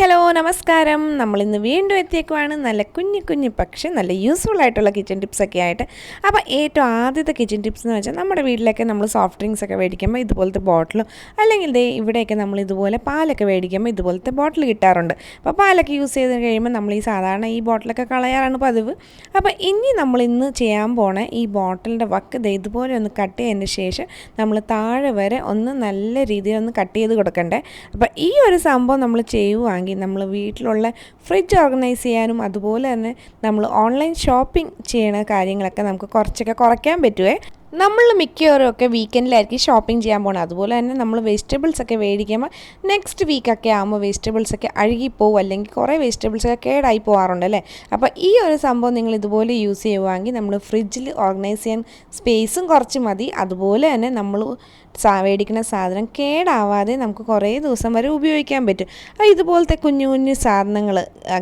Hello നമസ്കാരം. നമ്മളിന്ന് വീണ്ടും എത്തിയേക്കുവാണ്. നല്ല കുഞ്ഞു കുഞ്ഞു പക്ഷേ നല്ല യൂസ്ഫുൾ ആയിട്ടുള്ള കിച്ചൺ ടിപ്സൊക്കെ ആയിട്ട്. അപ്പോൾ ഏറ്റവും ആദ്യത്തെ കിച്ചൺ ടിപ്സ് എന്ന് വെച്ചാൽ നമ്മുടെ വീട്ടിലൊക്കെ നമ്മൾ സോഫ്റ്റ് ഡ്രിങ്ക്സ് ഒക്കെ മേടിക്കുമ്പോൾ ഇതുപോലത്തെ ബോട്ടിലും അല്ലെങ്കിൽ ദേ ഇവിടെയൊക്കെ നമ്മൾ ഇതുപോലെ പാലൊക്കെ മേടിക്കുമ്പോൾ ഇതുപോലത്തെ ബോട്ടിൽ കിട്ടാറുണ്ട്. അപ്പോൾ പാലൊക്കെ യൂസ് ചെയ്ത് കഴിയുമ്പോൾ നമ്മൾ ഈ സാധാരണ ഈ ബോട്ടിലൊക്കെ കളയാറാണ് പതിവ്. അപ്പോൾ ഇനി നമ്മൾ ഇന്ന് ചെയ്യാൻ പോണ ഈ ബോട്ടിലിന്റെ വക്ക് ദേ ഇതുപോലെ ഒന്ന് കട്ട് ചെയ്തതിന് ശേഷം നമ്മൾ താഴെ വരെ ഒന്ന് നല്ല രീതിയിൽ ഒന്ന് കട്ട് ചെയ്ത് കൊടുക്കണ്ടേ. അപ്പോൾ ഈ ഒരു സംഭവം നമ്മൾ ചെയ്യുവാണെങ്കിൽ നമ്മൾ വീട്ടിലുള്ള ഫ്രിഡ്ജ് ഓർഗനൈസ് ചെയ്യാനും അതുപോലെ തന്നെ നമ്മൾ ഓൺലൈൻ ഷോപ്പിംഗ് ചെയ്യണ കാര്യങ്ങളൊക്കെ നമുക്ക് കുറച്ചൊക്കെ കുറയ്ക്കാൻ പറ്റുമേ നമ്മൾ മിക്കവാറും ഒക്കെ വീക്കെൻഡിലായിരിക്കും ഷോപ്പിംഗ് ചെയ്യാൻ പോകുന്നത് അതുപോലെ തന്നെ നമ്മൾ വെജിറ്റബിൾസ് ഒക്കെ മേടിക്കുമ്പോൾ നെക്സ്റ്റ് വീക്കൊക്കെ ആകുമ്പോൾ വെജിറ്റബിൾസ് ഒക്കെ അഴുകിപ്പോവും അല്ലെങ്കിൽ കുറേ വെജിറ്റബിൾസ് ഒക്കെ കേടായി പോകാറുണ്ട് അല്ലേ? അപ്പോൾ ഈ ഒരു സംഭവം നിങ്ങൾ ഇതുപോലെ യൂസ് ചെയ്യുവാണെങ്കിൽ നമ്മൾ ഫ്രിഡ്ജിൽ ഓർഗനൈസ് ചെയ്യാൻ സ്പേസും കുറച്ച് മതി. അതുപോലെ തന്നെ നമ്മൾ മേടിക്കുന്ന സാധനം കേടാവാതെ നമുക്ക് കുറേ ദിവസം വരെ ഉപയോഗിക്കാൻ പറ്റും. അപ്പോൾ ഇതുപോലത്തെ കുഞ്ഞു കുഞ്ഞു സാധനങ്ങൾ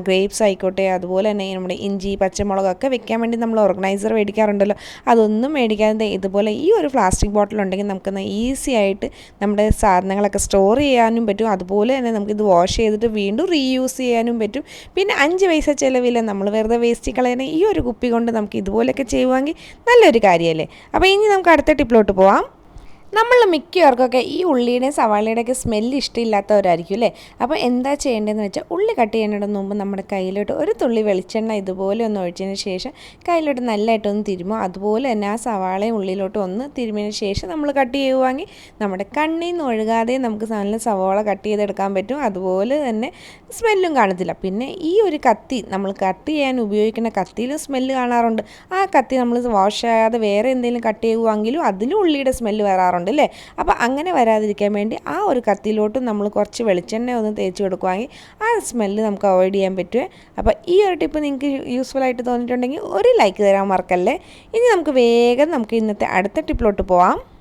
ഗ്രേപ്സ് ആയിക്കോട്ടെ അതുപോലെ തന്നെ നമ്മുടെ ഇഞ്ചി പച്ചമുളകൊക്കെ വെക്കാൻ വേണ്ടി നമ്മൾ ഓർഗനൈസർ മേടിക്കാറുണ്ടല്ലോ. അതൊന്നും മേടിക്കാതെ ഇതുപോലെ ഈ ഒരു പ്ലാസ്റ്റിക് ബോട്ടിൽ ഉണ്ടെങ്കിൽ നമുക്ക് ഈസി ആയിട്ട് നമ്മുടെ സാധനങ്ങളൊക്കെ സ്റ്റോർ ചെയ്യാനും പറ്റും. അതുപോലെ തന്നെ നമുക്കിത് വാഷ് ചെയ്തിട്ട് വീണ്ടും റീയൂസ് ചെയ്യാനും പറ്റും. പിന്നെ അഞ്ച് പൈസ ചിലവില്ല നമ്മൾ വെറുതെ വേസ്റ്റ് കളയുന്ന ഈ ഒരു കുപ്പി കൊണ്ട് നമുക്ക് ഇതുപോലെയൊക്കെ ചെയ്യുവാണെങ്കിൽ നല്ലൊരു കാര്യമല്ലേ അപ്പോൾ ഇനി നമുക്ക് അടുത്ത ടിപ്പിലോട്ട് പോവാം. നമ്മൾ മിക്കവർക്കൊക്കെ ഈ ഉള്ളിയുടെയും സവാളയുടെയൊക്കെ സ്മെല്ല് ഇഷ്ടമില്ലാത്തവരായിരിക്കും അല്ലേ? അപ്പോൾ എന്താ ചെയ്യേണ്ടതെന്ന് വെച്ചാൽ ഉള്ളി കട്ട് ചെയ്യുന്നതിന് മുമ്പ് നമ്മുടെ കയ്യിലോട്ട് ഒരു തുള്ളി വെളിച്ചെണ്ണ ഇതുപോലെ ഒന്ന് ഒഴിച്ചതിന് ശേഷം കയ്യിലോട്ട് നല്ലതായിട്ടൊന്ന് തിരുമോ. അതുപോലെ തന്നെ ആ സവാളയും ഉള്ളിയിലോട്ട് ഒന്ന് തിരുമിയതിന് ശേഷം നമ്മൾ കട്ട് ചെയ്യുവാണെങ്കിൽ നമ്മുടെ കണ്ണിൽ നിന്ന് ഒഴുകാതെ നമുക്ക് നല്ല സവാള കട്ട് ചെയ്തെടുക്കാൻ പറ്റും. അതുപോലെ തന്നെ സ്മെല്ലും കാണത്തില്ല. പിന്നെ ഈ ഒരു കത്തി നമ്മൾ കട്ട് ചെയ്യാൻ ഉപയോഗിക്കുന്ന കത്തിയിലും സ്മെല്ല് കാണാറുണ്ട്. ആ കത്തി നമ്മൾ വാഷ് ചെയ്യാതെ വേറെ എന്തെങ്കിലും കട്ട് ചെയ്യുവാണെങ്കിലും അതിലും ഉള്ളിയുടെ സ്മെല്ല് വരാറുണ്ട്. അല്ലേ? അപ്പോൾ അങ്ങനെ വരാതിരിക്കാൻ വേണ്ടി ആ ഒരു കത്തിയിലോട്ടും നമ്മൾ കുറച്ച് വെളിച്ചെണ്ണ ഒന്ന് തേച്ച് കൊടുക്കുവാണെങ്കിൽ ആ സ്മെല്ല് നമുക്ക് അവോയ്ഡ് ചെയ്യാൻ പറ്റുമേ അപ്പോൾ ഈ ഒരു ടിപ്പ് നിങ്ങൾക്ക് യൂസ്ഫുൾ ആയിട്ട് തോന്നിയിട്ടുണ്ടെങ്കിൽ ഒരു ലൈക്ക് തരാൻ മറക്കല്ലേ? ഇനി നമുക്ക് വേഗം നമുക്ക് ഇന്നത്തെ അടുത്ത ടിപ്പിലോട്ട് പോവാം.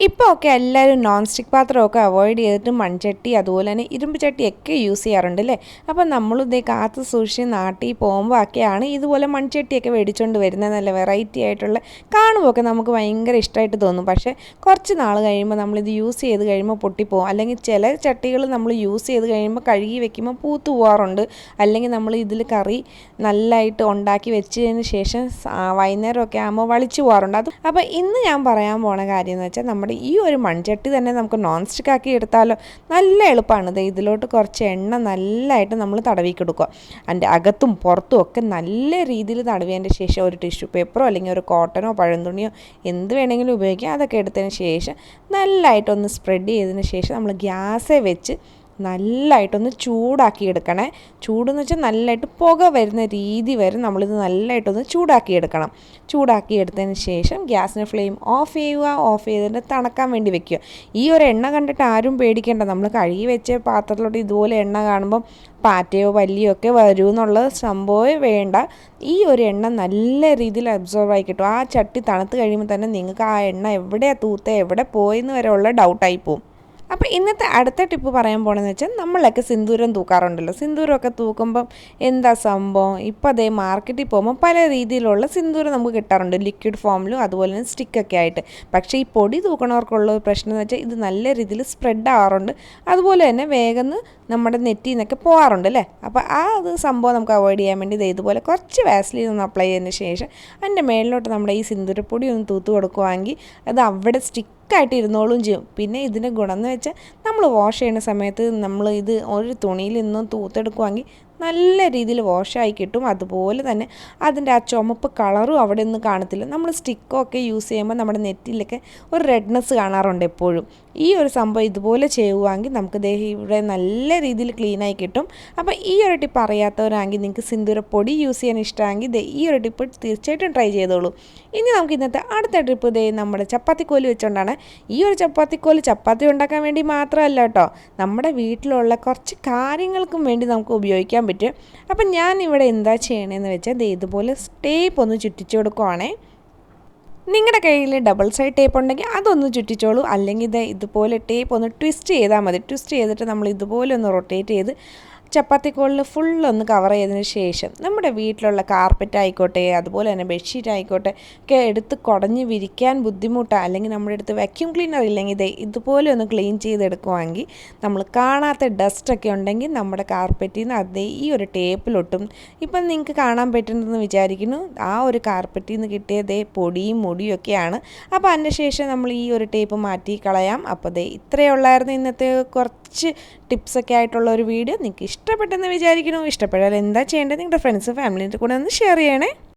ഇപ്പോൾ ഒക്കെ എല്ലാവരും നോൺ സ്റ്റിക്ക് പാത്രമൊക്കെ അവോയ്ഡ് ചെയ്തിട്ട് മൺചട്ടി അതുപോലെ തന്നെ ഇരുമ്പ് ചട്ടിയൊക്കെ യൂസ് ചെയ്യാറുണ്ട് അല്ലേ അപ്പോൾ നമ്മളിതേ കാത്ത് സൂക്ഷിച്ച് നാട്ടിൽ പോകുമ്പോൾ ഒക്കെയാണ് ഇതുപോലെ മൺചട്ടിയൊക്കെ മേടിച്ചുകൊണ്ട് വരുന്നത്. നല്ല വെറൈറ്റി ആയിട്ടുള്ള കാണുമ്പോൾ നമുക്ക് ഭയങ്കര ഇഷ്ടമായിട്ട് തോന്നും. പക്ഷേ കുറച്ച് നാൾ കഴിയുമ്പോൾ നമ്മളിത് യൂസ് ചെയ്ത് കഴിയുമ്പോൾ പൊട്ടിപ്പോകും അല്ലെങ്കിൽ ചില ചട്ടികൾ നമ്മൾ യൂസ് ചെയ്ത് കഴിയുമ്പോൾ കഴുകി വെക്കുമ്പോൾ പൂത്ത് പോകാറുണ്ട് അല്ലെങ്കിൽ നമ്മൾ ഇതിൽ കറി നല്ലതായിട്ട് ഉണ്ടാക്കി വെച്ചതിന് ശേഷം വൈകുന്നേരമൊക്കെ ആകുമ്പോൾ വളിച്ചു പോകാറുണ്ട് അത് അപ്പോൾ ഇന്ന് ഞാൻ പറയാൻ പോണ കാര്യം എന്ന് വെച്ചാൽ നമ്മുടെ ഈ ഒരു മൺചട്ടി തന്നെ നമുക്ക് നോൺ സ്റ്റിക്ക് ആക്കി എടുത്താലോ നല്ല എളുപ്പമാണ്. ഇത് ഇതിലോട്ട് കുറച്ച് എണ്ണ നല്ലതായിട്ട് നമ്മൾ തടവി കൊടുക്കുക അതിന്റെ അകത്തും പുറത്തും ഒക്കെ നല്ല രീതിയിൽ തടവിയതിന്റെ ശേഷം ഒരു ടിഷ്യൂ പേപ്പറോ അല്ലെങ്കിൽ ഒരു കോട്ടനോ പഴന്തുണിയോ എന്ത് വേണമെങ്കിലും ഉപയോഗിക്കാം. അതൊക്കെ എടുത്തതിന് ശേഷം നല്ലതായിട്ടൊന്ന് സ്പ്രെഡ് ചെയ്തതിന് ശേഷം നമ്മൾ ഗ്യാസേ വെച്ച് നല്ലതായിട്ടൊന്ന് ചൂടാക്കി എടുക്കണേ ചൂടെന്ന് വെച്ചാൽ നല്ലതായിട്ട് പുക വരുന്ന രീതി വരെ നമ്മളിത് നല്ലതായിട്ടൊന്ന് ചൂടാക്കി എടുക്കണം ചൂടാക്കി എടുത്തതിന് ശേഷം ഗ്യാസിന്റെ ഫ്ലെയിം ഓഫ് ചെയ്യുക ഓഫ് ചെയ്തിട്ട് തണക്കാൻ വേണ്ടി വെക്കുക. ഈ ഒരു എണ്ണ കണ്ടിട്ട് ആരും പേടിക്കേണ്ട നമ്മൾ കഴുകി വെച്ച പാത്രത്തിലോട്ട് ഇതുപോലെ എണ്ണ കാണുമ്പം പാറ്റയോ പല്ലിയോ ഒക്കെ വരൂ എന്നുള്ള സംഭവമേ വേണ്ട. ഈ ഒരു എണ്ണ നല്ല രീതിയിൽ അബ്സോർവ് ആയി കിട്ടും. ആ ചട്ടി തണുത്ത് കഴിയുമ്പോൾ തന്നെ നിങ്ങൾക്ക് ആ എണ്ണ എവിടെയാണ് തൂത്ത എവിടെ പോയെന്ന് വരെ ഉള്ള ഡൗട്ടായി പോകും അപ്പോൾ ഇന്നത്തെ അടുത്ത ടിപ്പ് പറയാൻ പോകണമെന്ന് വെച്ചാൽ നമ്മളൊക്കെ സിന്ദൂരം തൂക്കാറുണ്ടല്ലോ. സിന്ദൂരമൊക്കെ തൂക്കുമ്പം എന്താ സംഭവം? ഇപ്പോൾ അതേ മാർക്കറ്റിൽ പോകുമ്പോൾ പല രീതിയിലുള്ള സിന്ദൂരം നമുക്ക് കിട്ടാറുണ്ട്. ലിക്വിഡ് ഫോമിലും അതുപോലെ തന്നെ സ്റ്റിക്കൊക്കെ ആയിട്ട്. പക്ഷേ ഈ പൊടി തൂക്കണവർക്കുള്ള പ്രശ്നം എന്ന് വെച്ചാൽ ഇത് നല്ല രീതിയിൽ സ്പ്രെഡ് ആവാറുണ്ട്. അതുപോലെ തന്നെ വേഗം നമ്മുടെ നെറ്റിൽ നിന്നൊക്കെ പോകാറുണ്ട് അല്ലേ? അപ്പോൾ ആ അത് സംഭവം നമുക്ക് അവോയ്ഡ് ചെയ്യാൻ വേണ്ടി ഇത് ഇതുപോലെ കുറച്ച് വാസ്ലിൻ ഒന്ന് അപ്ലൈ ചെയ്തതിന് ശേഷം അതിന്റെ മേളിലോട്ട് നമ്മുടെ ഈ സിന്ദൂരപ്പൊടി ഒന്ന് തൂത്ത് കൊടുക്കുവാണെങ്കിൽ അത് അവിടെ സ്റ്റിക്ക് തിക്കായിട്ട് ഇരുന്നോളും ചെയ്യും. പിന്നെ ഇതിന്റെ ഗുണം എന്ന് വെച്ചാൽ നമ്മൾ വാഷ് ചെയ്യുന്ന സമയത്ത് നമ്മൾ ഇത് ഒരു തുണിയിൽ നിന്നും തൂത്തെടുക്കുവാണെങ്കിൽ നല്ല രീതിയിൽ വാഷായി കിട്ടും. അതുപോലെ തന്നെ അതിന്റെ ആ ചുമപ്പ് കളറും അവിടെ ഒന്നും കാണത്തില്ല. നമ്മൾ സ്റ്റിക്കൊക്കെ യൂസ് ചെയ്യുമ്പോൾ നമ്മുടെ നെറ്റിലൊക്കെ ഒരു റെഡ്നെസ് കാണാറുണ്ട് എപ്പോഴും. ഈ ഒരു സംഭവം ഇതുപോലെ ചെയ്യുവാണെങ്കിൽ നമുക്ക് ദേഹം ഇവിടെ നല്ല രീതിയിൽ ക്ലീനായി കിട്ടും. അപ്പോൾ ഈ ഒരു ടിപ്പ് അറിയാത്തവരാണെങ്കിൽ നിങ്ങൾക്ക് സിന്ദൂരപ്പൊടി യൂസ് ചെയ്യാൻ ഇഷ്ടമാണെങ്കിൽ ഈ ഒരു ടിപ്പ് തീർച്ചയായിട്ടും ട്രൈ ചെയ്തോളൂ. ഇനി നമുക്ക് ഇന്നത്തെ അടുത്ത ട്രിപ്പ് ദേ നമ്മുടെ ചപ്പാത്തിക്കോൽ വെച്ചുകൊണ്ടാണ് ഈ ഒരു ചപ്പാത്തിക്കോൽ ചപ്പാത്തി ഉണ്ടാക്കാൻ വേണ്ടി മാത്രമല്ല കേട്ടോ. നമ്മുടെ വീട്ടിലുള്ള കുറച്ച് കാര്യങ്ങൾക്കും വേണ്ടി നമുക്ക് ഉപയോഗിക്കാൻ പറ്റും. അപ്പം ഞാൻ ഇവിടെ എന്താ ചെയ്യണമെന്ന് വെച്ചാൽ ഇത് ഇതുപോലെ ടേപ്പ് ഒന്ന് ചുറ്റിച്ചു കൊടുക്കുവാണേ. നിങ്ങളുടെ കയ്യിൽ ഡബിൾ സൈഡ് ടേപ്പ് ഉണ്ടെങ്കിൽ അതൊന്ന് ചുറ്റിച്ചോളൂ. അല്ലെങ്കിൽ ഇത് ഇതുപോലെ ടേപ്പ് ഒന്ന് ട്വിസ്റ്റ് ചെയ്താൽ മതി. ട്വിസ്റ്റ് ചെയ്തിട്ട് നമ്മൾ ഇതുപോലെ ഒന്ന് റൊട്ടേറ്റ് ചെയ്ത് ചപ്പാത്തി കോളിൽ ഫുള്ളൊന്ന് കവർ ചെയ്തതിന് ശേഷം നമ്മുടെ വീട്ടിലുള്ള കാർപ്പറ്റ് ആയിക്കോട്ടെ അതുപോലെ തന്നെ ബെഡ്ഷീറ്റ് ആയിക്കോട്ടെ ഒക്കെ എടുത്ത് കുടഞ്ഞ് വിരിക്കാൻ ബുദ്ധിമുട്ടാണ് അല്ലെങ്കിൽ നമ്മുടെ അടുത്ത് വാക്യൂം ക്ലീനർ ഇല്ലെങ്കിൽ ഇതേ ഇതുപോലെ ഒന്ന് ക്ലീൻ ചെയ്തെടുക്കുവാണെങ്കിൽ നമ്മൾ കാണാത്ത ഡസ്റ്റൊക്കെ ഉണ്ടെങ്കിൽ നമ്മുടെ കാർപ്പറ്റിൽ നിന്ന് അതേ ഈ ഒരു ടേപ്പിലൊട്ടും ഇപ്പം നിങ്ങൾക്ക് കാണാൻ പറ്റുന്നതെന്ന് വിചാരിക്കുന്നു. ആ ഒരു കാർപ്പറ്റിൽ നിന്ന് കിട്ടിയതേ പൊടിയും മുടിയും ഒക്കെയാണ്. അപ്പോൾ അതിന്റെ ശേഷം നമ്മൾ ഈ ഒരു ടേപ്പ് മാറ്റി കളയാം. അപ്പോൾ ദേ ഇത്രയേ ഉള്ളായിരുന്നു ഇന്നത്തെ കുറച്ച് ടിപ്സൊക്കെ ആയിട്ടുള്ള ഒരു വീഡിയോ നിങ്ങൾക്ക് ഇഷ്ടപ്പെട്ടെന്ന് വിചാരിക്കുന്നു. ഇഷ്ടപ്പെട്ടാൽ എന്താ ചെയ്യേണ്ടത്? നിങ്ങളുടെ ഫ്രണ്ട്സ് ഫാമിലിന്റെ കൂടെ ഒന്ന് ഷെയർ ചെയ്യണേ.